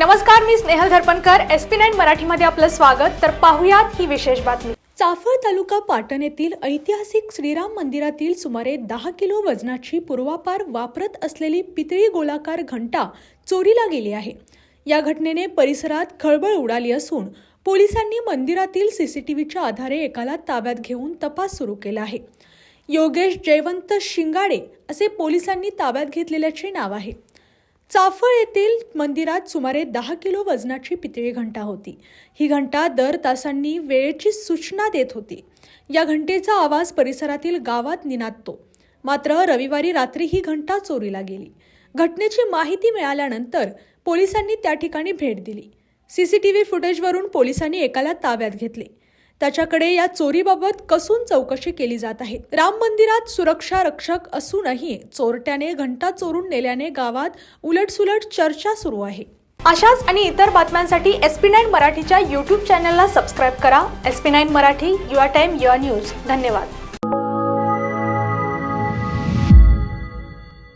नमस्कार मी Snehal Dharpankar. S P nine मराठीमध्ये आपलं स्वागत. तर पाहुयात ही विशेष बातमी. चाफळ तालुका पाटण येथील ऐतिहासिक श्रीराम मंदिरातील सुमारे दहा किलो वजनाची पूर्वापार वापरत असलेली पितळी गोलाकार घंटा चोरीला गेली आहे. या घटनेने परिसरात खळबळ उडाली असून पोलिसांनी मंदिरातील सीसीटीव्हीच्या आधारे एकाला ताब्यात घेऊन तपास सुरू केला आहे. योगेश जयवंत शिंगाडे असे पोलिसांनी ताब्यात घेतलेल्याचे नाव आहे. चाफळ येथील मंदिरात सुमारे दहा किलो वजनाची पितळी घंटा होती. ही घंटा दर तासांनी वेळेची सूचना देत होती. या घंटेचा आवाज परिसरातील गावात निनादतो. मात्र रविवारी रात्री ही घंटा चोरीला गेली. घटनेची माहिती मिळाल्यानंतर पोलिसांनी त्या ठिकाणी भेट दिली. सीसीटीव्ही फुटेजवरून पोलिसांनी एकाला ताब्यात घेतले. त्याच्याकडे या चोरीबाबत कसून चौकशी केली जात आहे? राम मंदिरात सुरक्षा रक्षक असूनही चोरट्याने घंटा चोरून नेल्याने गावात उलटसुलट चर्चा सुरू आहे. अशाच आणि इतर बातम्यांसाठी एस पी नाईन मराठीच्या यूट्यूब चॅनलला सबस्क्राईब करा. S P nine Marathi your time your news. धन्यवाद.